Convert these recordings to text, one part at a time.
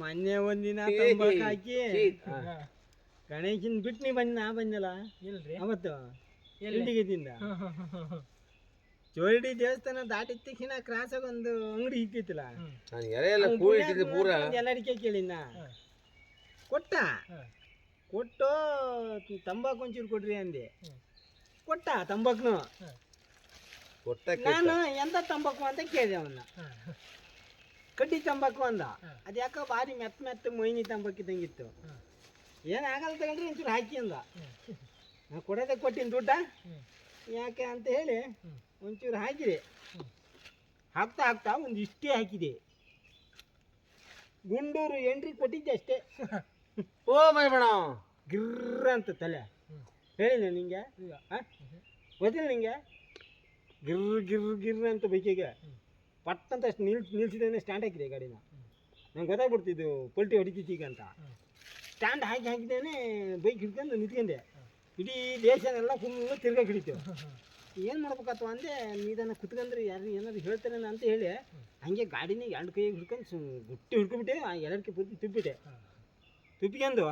ಮೊನ್ನೆ ಒಂದಿನ ತಂಬಾಕ್ ಹಾಕಿ. ಗಣೇಶನ್ ಬಿಟ್ಟು ನೀ ಬಂದ ನಾ ಬಂದಲ್ಲ. ಇಲ್ರಿ. ಅವತ್ತು ಎಲ್ಲಿಗಿದ್ದಿಂದ ಚೋರಡಿ ದೇವಸ್ಥಾನ ದಾಟಿದ ತಕ್ಷಣ ಕ್ರಾಸ್ ಆಗಿ ಒಂದು ಅಂಗಡಿ ಇಟ್ಟಿತ್ತಲ್ಲ. ನಾನು ಎಲೆ ಎಲ್ಲ ಕೂಡಿಟ್ಟಿದ್ದೆ ಪೂರ. ಎಲ್ಲಡಿಕೆ ಕೇಳಿನ. ಕೊಟ್ಟ. ಕೊಟ್ಟು ತಂಬಾಕು ಒಂಚೂರು ಕೊಡ್ರಿ ಅಂದೆ. ಕೊಟ್ಟ ತಂಬಾಕ್ನು? ಕೊಟ್ಟ ನಾನು ಎಂತ ತಂಬಾಕು ಅಂತ ಕೇಳಿದೆ ಅವನ್ನ. ಕಡ್ಡಿ ತಂಬಾಕು ಅಂದ. ಅದು ಯಾಕೋ ಭಾರಿ ಮೆತ್ತ ಮೆತ್ತ ಮೊಯ್ನಿ ತಂಬಾಕು ಇದ್ದಂಗಿತ್ತು. ಏನಾಗಲ್ಲ ತಗೊಂಡ್ರೆ ಒಂಚೂರು ಹಾಕಿ ಅಂದ. ನಾ ಕೊಡೋದೇ ಕೊಟ್ಟಿನ ದುಡ್ಡ? ಯಾಕೆ ಅಂತ ಹೇಳಿ. ಒಂಚೂರು ಹಾಕಿದೆ. ಹಾಕ್ತಾ ಹಾಕ್ತಾ ಒಂದು ಇಷ್ಟೇ ಹಾಕಿದೆ. ಗುಂಡೂರು ಎಂಟ್ರಿ ಕೊಟ್ಟಿದ್ದೆ ಅಷ್ಟೇ. ಓ ಮೈ ಬಣ. ಗಿರ್ರ ಅಂತ ತಲೆ. ಹೇಳಿ ಹೇಳಿಲ್ಲ ನಿಂಗೆ? ಇಲ್ಲ. ಗೊತ್ತಿಲ್ಲ ನಿಂಗೆ? ಗಿರ್ ಗಿರ್ ಗಿರ್ ಅಂತ ಬೈಕಿಗೆ. ಪಟ್ ಅಂತ ಅಷ್ಟು ನಿಲ್ಸ್ ನಿಲ್ಸಿದ್ದೇನೆ ಸ್ಟ್ಯಾಂಡ್ ಹಾಕಿದೆ ಗಾಡಿನ. ನಂಗೆ ಗೊತ್ತಾಗ್ಬಿಡ್ತಿದ್ದು ಪಲ್ಟಿ ಹೊಡಿತಿತ್ತು ಈಗ ಅಂತ. ಸ್ಟ್ಯಾಂಡ್ ಹಾಕಿ ಹಾಕಿದ್ದೇನೆ ಬೈಕ್ ಹಿಡ್ಕೊಂಡು ನಿಂತ್ಕೊಂಡೆ. ಇಡೀ ದೇಶನೆಲ್ಲ ಫುಲ್ಲು ತಿರ್ಗಾ ಹಿಡಿತು. ಏನು ಮಾಡ್ಬೇಕತ್ತು ಅಂದೆ ಇದನ್ನು ಕುತ್ಕೊಂಡ್ರೆ ಯಾರು ಏನಾದ್ರು ಹೇಳ್ತಾರೆ ಅಂತ ಹೇಳಿ, ಹಂಗೆ ಗಾಡಿನ ಎರಡು ಕೈಗೆ ಹಿಡ್ಕೊಂಡು ಸು, ಗುಟ್ಟಿ ಹಿಡ್ಕೊಂಬಿಟ್ಟೆ, ಆ ಎರಡಕ್ಕೆ ಪೂರ್ತಿ ತುಬ್ಬಿಟ್ಟೆ ತುಬ್ಬಿಕೊಂಡು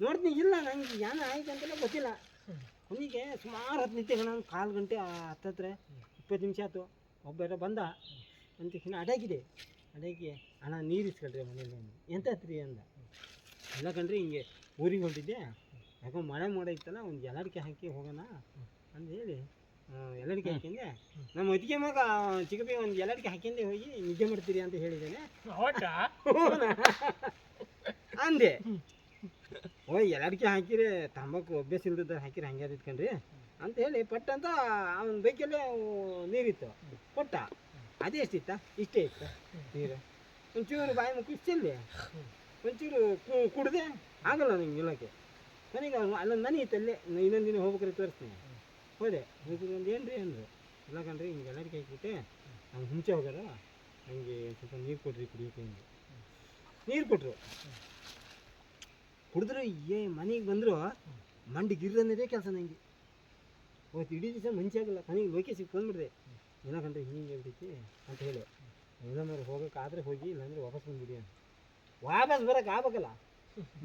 ನೋಡ್ತೀನಿ, ಇಲ್ಲ ನಂಗೆ ಏನು ಆಯ್ತು ಅಂತಲೇ ಗೊತ್ತಿಲ್ಲ. ಕೊನೆಗೆ ಸುಮಾರು ಹತ್ತು ನಿಂತೆ ನಾನು ಕಾಲು ಗಂಟೆ ಹತ್ತತ್ರ, ಇಪ್ಪತ್ತು ನಿಮಿಷ ಆಯ್ತು. ಒಬ್ಬರ ಬಂದ. ಅಂತ ತಕ್ಷಣ ಅಡಗಿದೆ. ಅಡಗಿ ಅಣ್ಣ ನೀರು ಇಸ್ಕೊಳ್ರಿ ಮನೇಲಿ. ಎಂತ ಹತ್ರಿ ಅಂದ. ಎಲ್ಲ ಕಂಡ್ರೆ ಹಿಂಗೆ ಊರಿಗೆ ಹೊಂಟಿದ್ದೆ. ಯಾಕೋ ಮಳೆ ಮೋಡ ಇತ್ತಲ್ಲ ಒಂದು ಎಲ್ಲಡಿಕೆ ಹಾಕಿ ಹೋಗೋಣ ಅಂತ ಹೇಳಿ ಎಲ್ಲಡಿಕೆ ಹಾಕಿಂದೆ ನಮ್ಮ ಅದಕ್ಕೆ ಮಗ ಚಿಕ್ಕಪ್ಪಿ ಒಂದು ಎಲ್ಲಡಿಕೆ ಹಾಕಿಂದೆ ಹೋಗಿ ನಿದ್ದೆ ಮಾಡ್ತೀರಿ ಅಂತ ಹೇಳಿದ್ದೇನೆ. ಅಂದೆ. ಓಯ್ ಎಲ್ಲಡಿಕೆ ಹಾಕಿರಿ ತಂಬಾಕು ಅಭ್ಯಾಸ ಇಲ್ದ ಹಾಕಿರಿ ಹಂಗೆ ಇಟ್ಕೊಂಡ್ರಿ ಅಂತ ಹೇಳಿ ಪಟ್ಟಂತ ಅಂತ ಅವನ ಬೈಕಲ್ಲೇ ನೀರಿತ್ತು. ಕೊಟ್ಟ ಅದೇ ಎಷ್ಟಿತ್ತ? ಇಷ್ಟೇ ಇತ್ತ? ನೀರು ಒಂಚೂರು ಬಾಯಿ ಮುಖ ಚೆಲ್ಲೆ ಒಂಚೂರು ಕು- ಕುಡ್ದೆ ಆಗಲ್ಲ ನಂಗೆ ಇಲ್ಲಕ್ಕೆ. ನನಗೆ ಅಲ್ಲ ಅಲ್ಲೊಂದು ಮನೆ ಇತ್ತಲ್ಲೇ ಇನ್ನೊಂದು ದಿನ ಹೋಗ್ಬೇಕಾದ್ರೆ ತೋರಿಸ್ತೀನಿ. ಹೋದೆ. ಒಂದು ಏನು ರೀ ಅಂದರು. ಇಲ್ಲ ಕಣ್ರಿ ಹಿಂಗೆ ಎಲ್ಲರಿಗೆ ಹಾಕಿಬಿಟ್ಟೆ ಅವ್ನು ಹುಂಚೆ ಹೋಗಲ್ಲ ನನಗೆ ಸ್ವಲ್ಪ ನೀರು ಕೊಡ್ರಿ ಕುಡಿಯೋಕೆ ಹಿಂಗೆ ನೀರು ಕೊಟ್ಟರು ಕುಡಿದ್ರು ಏ ಮನೆಗೆ ಬಂದರು ಮಂಡಿ ಗಿರ್ರನ್ನದೇ ಕೆಲಸ ನನಗೆ ಅವತ್ತು ಇಡೀ ದಿವಸ ಮಂಚಾಗಲ್ಲ ನನಗೆ ಲೋಕೇಶಿಗೆ ಫೋನ್ ಮಾಡಿದೆ. ಏನಕಂದ್ರೆ ಹಿಂಗೆ ಹೇಳ್ತೈತಿ ಅಂತ ಹೇಳಿ. ಏನಂದ್ರೆ ಹೋಗೋಕ್ಕಾದ್ರೆ ಹೋಗಿ ಇಲ್ಲಾಂದ್ರೆ ವಾಪಸ್ ಬಂದ್ಬಿಡಿ ಅಂತ. ವಾಪಸ್ ಬರಕ್ಕೆ ಆಗ್ಬೇಕಲ್ಲ.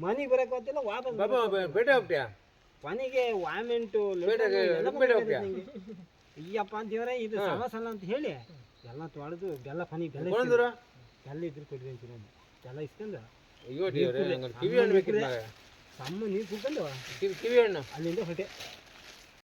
ಮನೆಗೆ ಬರಕ್ಕೆ ಗೊತ್ತಿಲ್ಲ ವಾಪಸ್ ಮನೆಗೆ ಬರಕ್ ಬೇಟೆ ಹೋಗ್ತೀಯಾ? ಕೊನೆಗೆ ವಾಮೆಂಟು ಅಯ್ಯಪ್ಪ ಅಂತ ಹೋಗ್ತೀಯಾ? ಅಯ್ಯಪ್ಪ ದೇವರೇ ಇದು ಸಮಸಲ್ಲ ಸಮಸ್ಯೆ ಅಂತ ಹೇಳಿ ಎಲ್ಲ ತೊಳೆದು ಬೆಲ್ಲ ಫನಿ ಬೆಲ್ಲ ಬೆಲ್ಲ ಇದ್ರೆ ಕೊಡ್ರಿ ಅಂತೀರ ಬೆಲ್ಲ ಇಸ್ಕೊಂಡು ಅಯ್ಯೋ ಕಿವಿ ಹಣ್ಣು ಮಾರ್ರೆ. ಸಮ್ಮ ನೀರು ಕುಡ್ಕೊಂಡು ಕಿವಿ ಹಣ್ಣು? ಅಲ್ಲಿಂದ ಹೊರಟೆ